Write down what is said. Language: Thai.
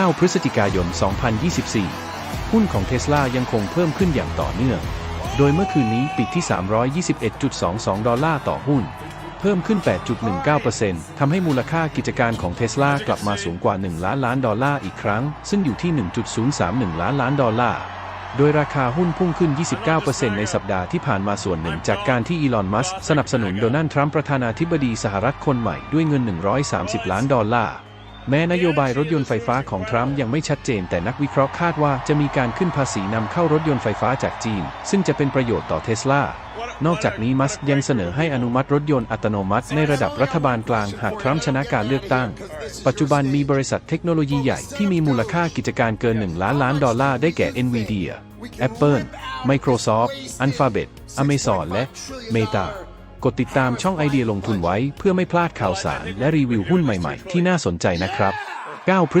9 พฤศจิกายน 2024 หุ้นของเทสลายังคงเพิ่มขึ้นอย่างต่อเนื่อง โดยเมื่อคืนนี้ปิดที่ 321.22 ดอลลาร์ต่อหุ้น เพิ่มขึ้น 8.19%ทำให้มูลค่ากิจการของเทสลากลับมาสูงกว่า 1 ล้านล้านดอลลาร์อีกครั้ง ซึ่งอยู่ที่ 1.031 ล้านล้านดอลลาร์ โดยราคาหุ้นพุ่งขึ้น 29%ในสัปดาห์ที่ผ่านมาส่วนหนึ่งจากการที่อีลอน มัสก์สนับสนุนโดนัลด์ ทรัมป์ประธานาธิบดีสหรัฐคนใหม่ด้วยเงิน 130 ล้านดอลลาร์ แม้นโยบายรถยนต์ไฟฟ้าของทรัมป์ยังไม่ชัดเจนแต่นักวิเคราะห์คาดว่าจะมีการขึ้นภาษีนำเข้ารถยนต์ไฟฟ้าจากจีน ซึ่งจะเป็นประโยชน์ต่อเทสลานอกจากนี้มัสยังเสนอให้อนุมัติรถยนต์อัตโนมัติในระดับรัฐบาลกลางหากทรัมป์ชนะการเลือกตั้ง ปัจจุบันมีบริษัทเทคโนโลยีใหญ่ที่มีมูลค่ากิจการเกิน 1 ล้านล้านดอลลาร์ได้แก่ NVIDIA Apple Microsoft Alphabet Amazon และ Meta กดติดตามช่องไอเดียลงทุนไว้เพื่อไม่พลาดข่าวสารและรีวิวหุ้นใหม่ๆ ที่น่าสนใจนะครับ 9 พฤศ